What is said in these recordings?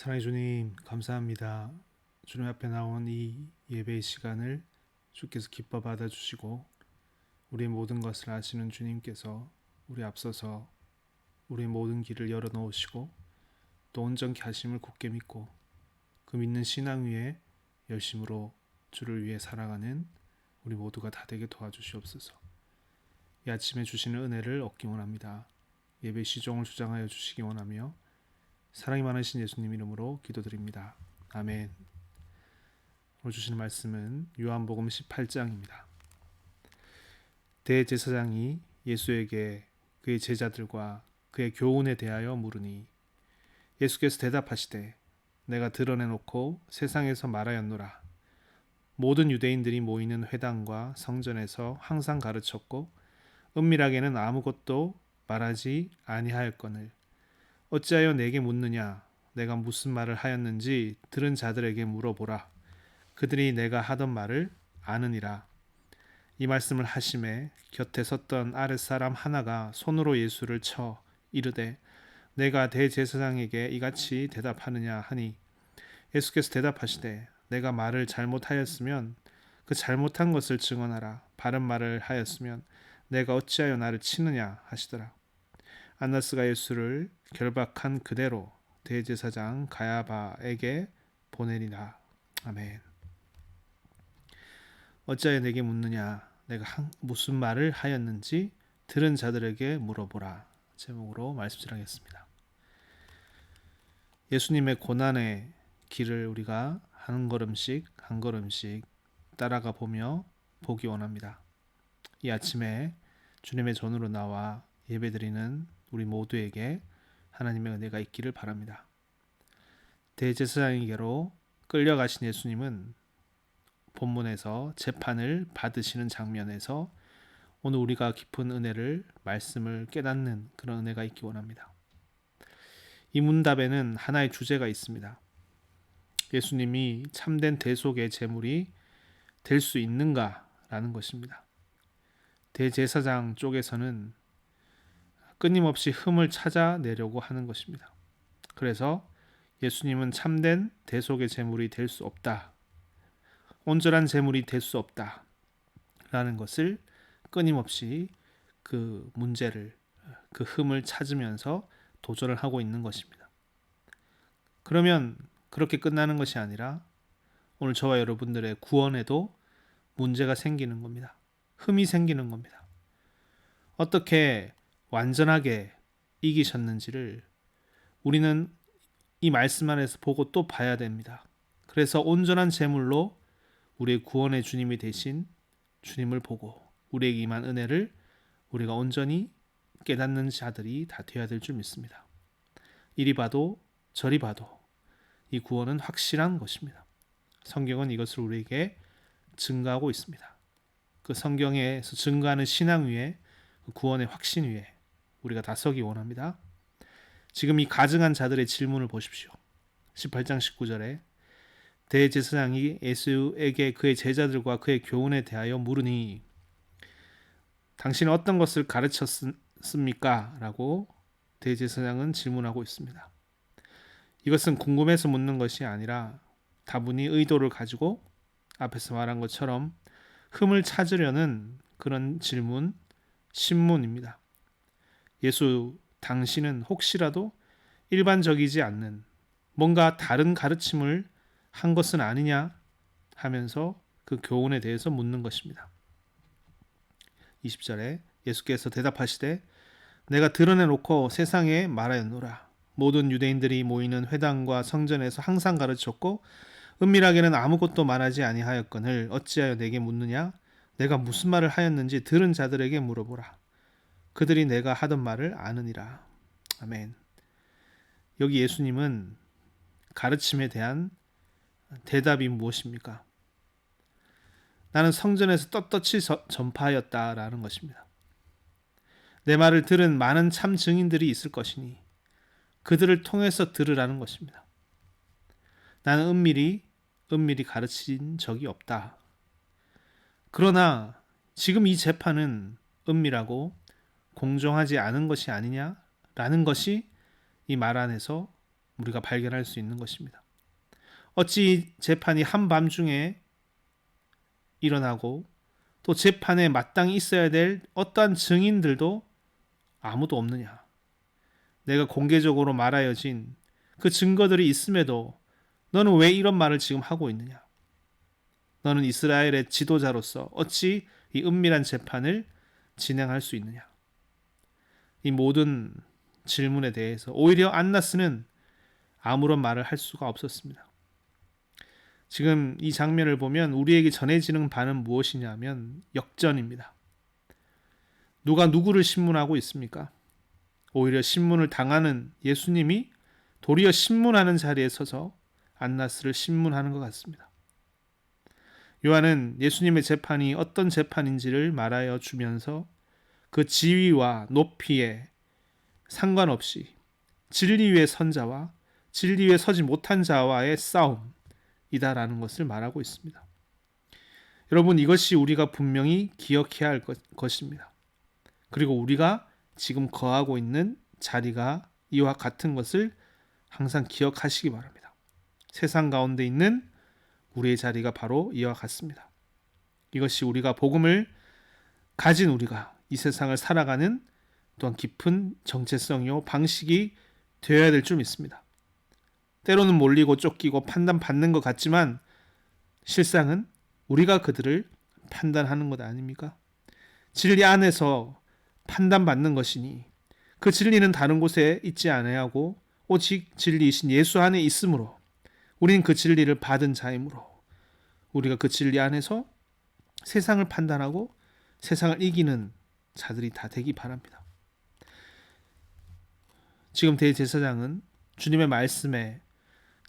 사랑의 주님, 감사합니다. 주님 앞에 나온 이 예배의 시간을 주께서 기뻐 받아주시고, 우리의 모든 것을 아시는 주님께서 우리 앞서서 우리의 모든 길을 열어 놓으시고, 또 온전케 하심을 굳게 믿고, 그 믿는 신앙 위에 열심으로 주를 위해 살아가는 우리 모두가 다 되게 도와주시옵소서. 이 아침에 주시는 은혜를 얻기 원합니다. 예배 시종을 주장하여 주시기 원하며, 사랑이 많으신 예수님 이름으로 기도드립니다. 아멘. 오늘 주시는 말씀은 요한복음 18장입니다. 대제사장이 예수에게 그의 제자들과 그의 교훈에 대하여 물으니 예수께서 대답하시되 내가 드러내놓고 세상에서 말하였노라. 모든 유대인들이 모이는 회당과 성전에서 항상 가르쳤고 은밀하게는 아무것도 말하지 아니하였거늘 어찌하여 내게 묻느냐? 내가 무슨 말을 하였는지 들은 자들에게 물어보라. 그들이 내가 하던 말을 아느니라. 이 말씀을 하심에 곁에 섰던 아랫사람 하나가 손으로 예수를 쳐 이르되 내가 대제사장에게 이같이 대답하느냐 하니 예수께서 대답하시되 내가 말을 잘못하였으면 그 잘못한 것을 증언하라. 바른 말을 하였으면 내가 어찌하여 나를 치느냐 하시더라. 안나스가 예수를 결박한 그대로 대제사장 가야바에게 보내리라. 아멘. 어찌하여 내게 묻느냐? 내가 한, 무슨 말을 하였는지 들은 자들에게 물어보라. 제목으로 말씀드리겠습니다. 예수님의 고난의 길을 우리가 한 걸음씩 한 걸음씩 따라가 보며 보기 원합니다. 이 아침에 주님의 전으로 나와 예배드리는 우리 모두에게 하나님의 은혜가 있기를 바랍니다. 대제사장에게로 끌려가신 예수님은 본문에서 재판을 받으시는 장면에서 오늘 우리가 깊은 은혜를 말씀을 깨닫는 그런 은혜가 있기 원합니다. 이 문답에는 하나의 주제가 있습니다. 예수님이 참된 대속의 제물이 될 수 있는가라는 것입니다. 대제사장 쪽에서는 끊임없이 흠을 찾아내려고 하는 것입니다. 그래서 예수님은 참된 대속의 제물이 될 수 없다. 온전한 제물이 될 수 없다. 라는 것을 끊임없이 그 문제를, 그 흠을 찾으면서 도전을 하고 있는 것입니다. 그러면 그렇게 끝나는 것이 아니라 오늘 저와 여러분들의 구원에도 문제가 생기는 겁니다. 흠이 생기는 겁니다. 어떻게 완전하게 이기셨는지를 우리는 이 말씀 안에서 보고 또 봐야 됩니다. 그래서 온전한 제물로 우리의 구원의 주님이 되신 주님을 보고 우리에게 임한 은혜를 우리가 온전히 깨닫는 자들이 다 되어야 될 줄 믿습니다. 이리 봐도 저리 봐도 이 구원은 확실한 것입니다. 성경은 이것을 우리에게 증가하고 있습니다. 그 성경에서 증가하는 신앙 위에 그 구원의 확신 위에 우리가 다 서기 원합니다. 지금 이 가증한 자들의 질문을 보십시오. 18장 19절에 대제사장이 예수에게 그의 제자들과 그의 교훈에 대하여 물으니 당신은 어떤 것을 가르쳤습니까? 라고 대제사장은 질문하고 있습니다. 이것은 궁금해서 묻는 것이 아니라 다분히 의도를 가지고 앞에서 말한 것처럼 흠을 찾으려는 그런 질문, 신문입니다. 예수 당신은 혹시라도 일반적이지 않는 뭔가 다른 가르침을 한 것은 아니냐 하면서 그 교훈에 대해서 묻는 것입니다. 20절에 예수께서 대답하시되 내가 드러내놓고 세상에 말하였노라. 모든 유대인들이 모이는 회당과 성전에서 항상 가르쳤고 은밀하게는 아무것도 말하지 아니하였거늘 어찌하여 내게 묻느냐? 내가 무슨 말을 하였는지 들은 자들에게 물어보라. 그들이 내가 하던 말을 아느니라. 아멘. 여기 예수님은 가르침에 대한 대답이 무엇입니까? 나는 성전에서 떳떳이 전파하였다라는 것입니다. 내 말을 들은 많은 참 증인들이 있을 것이니 그들을 통해서 들으라는 것입니다. 나는 은밀히 은밀히 가르친 적이 없다. 그러나 지금 이 재판은 은밀하고 공정하지 않은 것이 아니냐라는 것이 이 말 안에서 우리가 발견할 수 있는 것입니다. 어찌 재판이 한밤중에 일어나고 또 재판에 마땅히 있어야 될 어떠한 증인들도 아무도 없느냐. 내가 공개적으로 말하여진 그 증거들이 있음에도 너는 왜 이런 말을 지금 하고 있느냐? 너는 이스라엘의 지도자로서 어찌 이 은밀한 재판을 진행할 수 있느냐? 이 모든 질문에 대해서 오히려 안나스는 아무런 말을 할 수가 없었습니다. 지금 이 장면을 보면 우리에게 전해지는 바는 무엇이냐면 역전입니다. 누가 누구를 신문하고 있습니까? 오히려 신문을 당하는 예수님이 도리어 신문하는 자리에 서서 안나스를 신문하는 것 같습니다. 요한은 예수님의 재판이 어떤 재판인지를 말하여 주면서 그 지위와 높이에 상관없이 진리 위에 선 자와 진리 위에 서지 못한 자와의 싸움이다라는 것을 말하고 있습니다. 여러분 이것이 우리가 분명히 기억해야 할 것, 것입니다. 그리고 우리가 지금 거하고 있는 자리가 이와 같은 것을 항상 기억하시기 바랍니다. 세상 가운데 있는 우리의 자리가 바로 이와 같습니다. 이것이 우리가 복음을 가진 우리가 이 세상을 살아가는 또한 깊은 정체성이요 방식이 되어야 될 줄 믿습니다. 때로는 몰리고 쫓기고 판단받는 것 같지만 실상은 우리가 그들을 판단하는 것 아닙니까? 진리 안에서 판단받는 것이니 그 진리는 다른 곳에 있지 아니하고 오직 진리이신 예수 안에 있으므로 우리는 그 진리를 받은 자이므로 우리가 그 진리 안에서 세상을 판단하고 세상을 이기는 자들이 다 되기 바랍니다. 지금 대제사장은 주님의 말씀에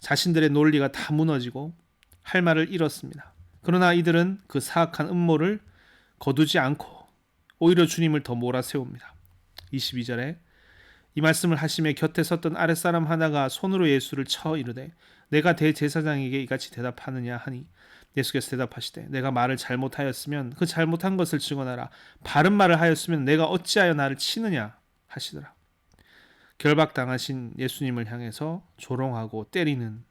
자신들의 논리가 다 무너지고 할 말을 잃었습니다. 그러나 이들은 그 사악한 음모를 거두지 않고 오히려 주님을 더 몰아세웁니다. 22절에 이 말씀을 하심에 곁에 섰던 아랫사람 하나가 손으로 예수를 쳐 이르되 내가 대제사장에게 이같이 대답하느냐 하니 예수께서 대답하시되 내가 말을 잘못하였으면 그 잘못한 것을 증언하라 바른 말을 하였으면 내가 어찌하여 나를 치느냐 하시더라 결박당하신 예수님을 향해서 조롱하고 때리는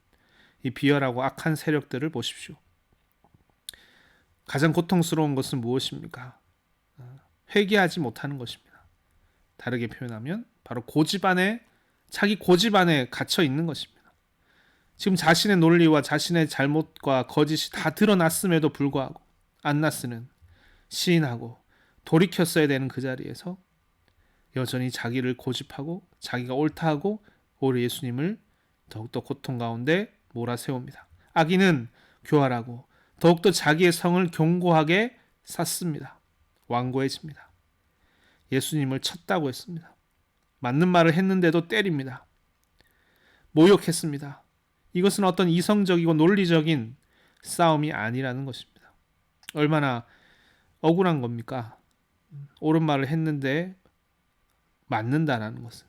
이 비열하고 악한 세력들을 보십시오. 가장 고통스러운 것은 무엇입니까? 회개하지 못하는 것입니다. 다르게 표현하면 바로 고집 안에 자기 고집 안에 갇혀 있는 것입니다. 지금 자신의 논리와 자신의 잘못과 거짓이 다 드러났음에도 불구하고 안나스는 시인하고 돌이켰어야 되는 그 자리에서 여전히 자기를 고집하고 자기가 옳다하고 오히려 예수님을 더욱더 고통 가운데 몰아세웁니다. 악인은 교활하고 더욱더 자기의 성을 견고하게 샀습니다. 완고해집니다. 예수님을 쳤다고 했습니다. 맞는 말을 했는데도 때립니다. 모욕했습니다. 이것은 어떤 이성적이고 논리적인 싸움이 아니라는 것입니다. 얼마나 억울한 겁니까? 옳은 말을 했는데 맞는다라는 것은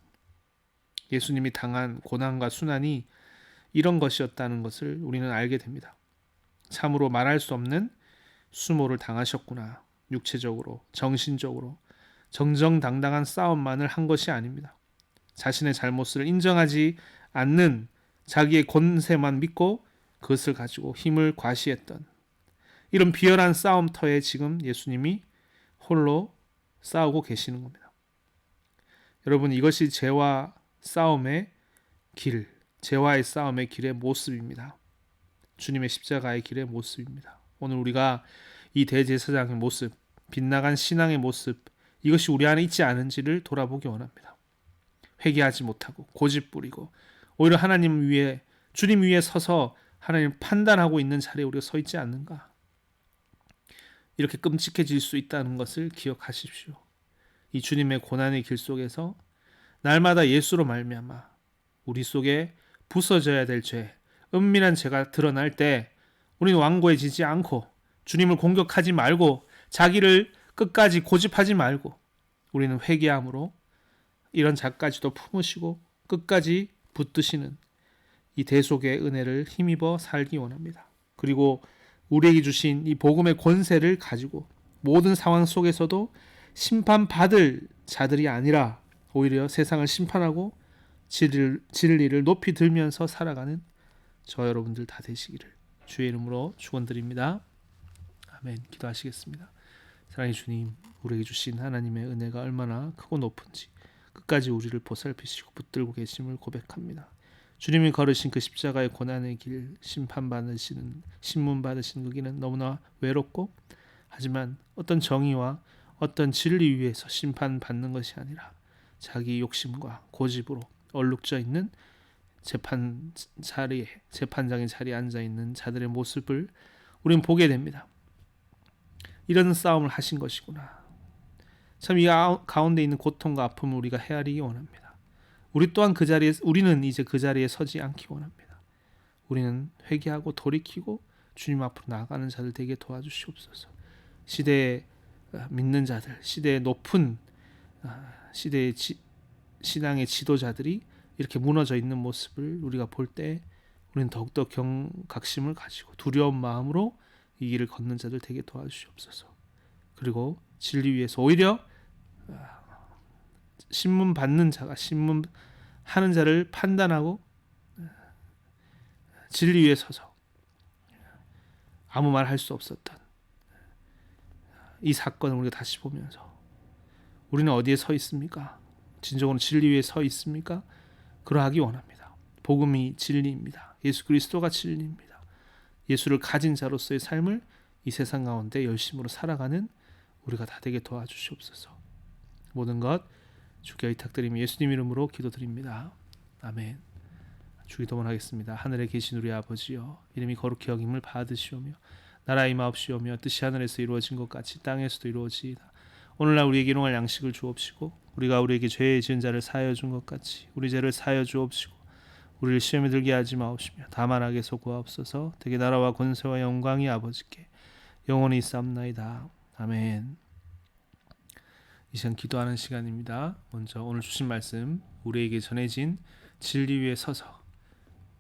예수님이 당한 고난과 순환이 이런 것이었다는 것을 우리는 알게 됩니다. 참으로 말할 수 없는 수모를 당하셨구나. 육체적으로, 정신적으로 정정당당한 싸움만을 한 것이 아닙니다. 자신의 잘못을 인정하지 않는 자기의 권세만 믿고 그것을 가지고 힘을 과시했던 이런 비열한 싸움터에 지금 예수님이 홀로 싸우고 계시는 겁니다. 여러분 이것이 죄와 싸움의 길, 죄와의 싸움의 길의 모습입니다. 주님의 십자가의 길의 모습입니다. 오늘 우리가 이 대제사장의 모습, 빗나간 신앙의 모습, 이것이 우리 안에 있지 않은지를 돌아보기 원합니다. 회개하지 못하고 고집 부리고 오히려 하나님 위에 주님 위에 서서 하나님 판단하고 있는 자리에 우리가 서 있지 않는가? 이렇게 끔찍해질 수 있다는 것을 기억하십시오. 이 주님의 고난의 길 속에서 날마다 예수로 말미암아 우리 속에 부서져야 될 죄, 은밀한 죄가 드러날 때 우리는 완고해지지 않고 주님을 공격하지 말고 자기를 끝까지 고집하지 말고 우리는 회개함으로 이런 자까지도 품으시고 끝까지 붙드시는 이 대속의 은혜를 힘입어 살기 원합니다. 그리고 우리에게 주신 이 복음의 권세를 가지고 모든 상황 속에서도 심판받을 자들이 아니라 오히려 세상을 심판하고 진리를, 높이 들면서 살아가는 저 여러분들 다 되시기를 주의 이름으로 축원드립니다. 아멘. 기도하시겠습니다. 사랑의 주님, 우리에게 주신 하나님의 은혜가 얼마나 크고 높은지 끝까지 우리를 보살피시고 붙들고 계심을 고백합니다. 주님이 걸으신 그 십자가의 고난의 길, 심판 받으시는 신문 받으시는 그 길은 너무나 외롭고 하지만 어떤 정의와 어떤 진리 위에서 심판 받는 것이 아니라 자기 욕심과 고집으로 얼룩져 있는 재판 자리에 재판장의 자리에 앉아 있는 자들의 모습을 우리는 보게 됩니다. 이런 싸움을 하신 것이구나. 참 이 가운데 있는 고통과 아픔을 우리가 헤아리기 원합니다. 우리 또한 그 자리에 우리는 이제 그 자리에 서지 않기 원합니다. 우리는 회개하고 돌이키고 주님 앞으로 나아가는 자들 되게 도와주시옵소서. 시대에 어, 믿는 자들, 시대의 높은 아, 시대의 지, 신앙의 지도자들이 이렇게 무너져 있는 모습을 우리가 볼 때 우리는 더욱더 경각심을 가지고 두려운 마음으로 이 길을 걷는 자들 되게 도와주시옵소서. 그리고 진리 위에서 오히려 아, 신문 받는 자가 신문 하는 자를 판단하고 아, 진리 위에 서서 아무 말 할 수 없었던 이 사건을 우리가 다시 보면서 우리는 어디에 서 있습니까? 진정으로 진리 위에 서 있습니까? 그러하기 원합니다. 복음이 진리입니다. 예수 그리스도가 진리입니다. 예수를 가진 자로서의 삶을 이 세상 가운데 열심으로 살아가는 우리가 다 되게 도와주시옵소서. 모든 것 주께 의탁드리며 예수님 이름으로 기도드립니다. 아멘. 주기도문 하겠습니다. 하늘에 계신 우리 아버지여 이름이 거룩히 여김을 받으시오며 나라 임하옵시오며 뜻이 하늘에서 이루어진 것 같이 땅에서도 이루어지이다. 오늘날 우리에게 일용할 양식을 주옵시고 우리가 우리에게 죄 지은 자를 사하여 준 것 같이 우리 죄를 사하여 주옵시고 우리를 시험에 들게 하지 마옵시며 다만 악에서 구하옵소서 되게 나라와 권세와 영광이 아버지께 영원히 있사옵나이다. 아멘. 이 시간 기도하는 시간입니다. 먼저 오늘 주신 말씀 우리에게 전해진 진리 위에 서서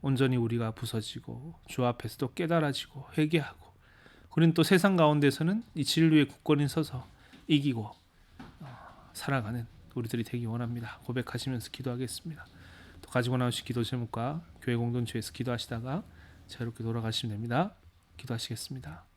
온전히 우리가 부서지고 주 앞에서도 깨달아지고 회개하고 우리는 또 세상 가운데서는 이 진리의 굳건히 서서 이기고 어, 살아가는 우리들이 되기 원합니다. 고백하시면서 기도하겠습니다. 또 가지고 나오신 기도 제목과 교회 공동체에서 기도하시다가 자유롭게 돌아가시면 됩니다. 기도하시겠습니다.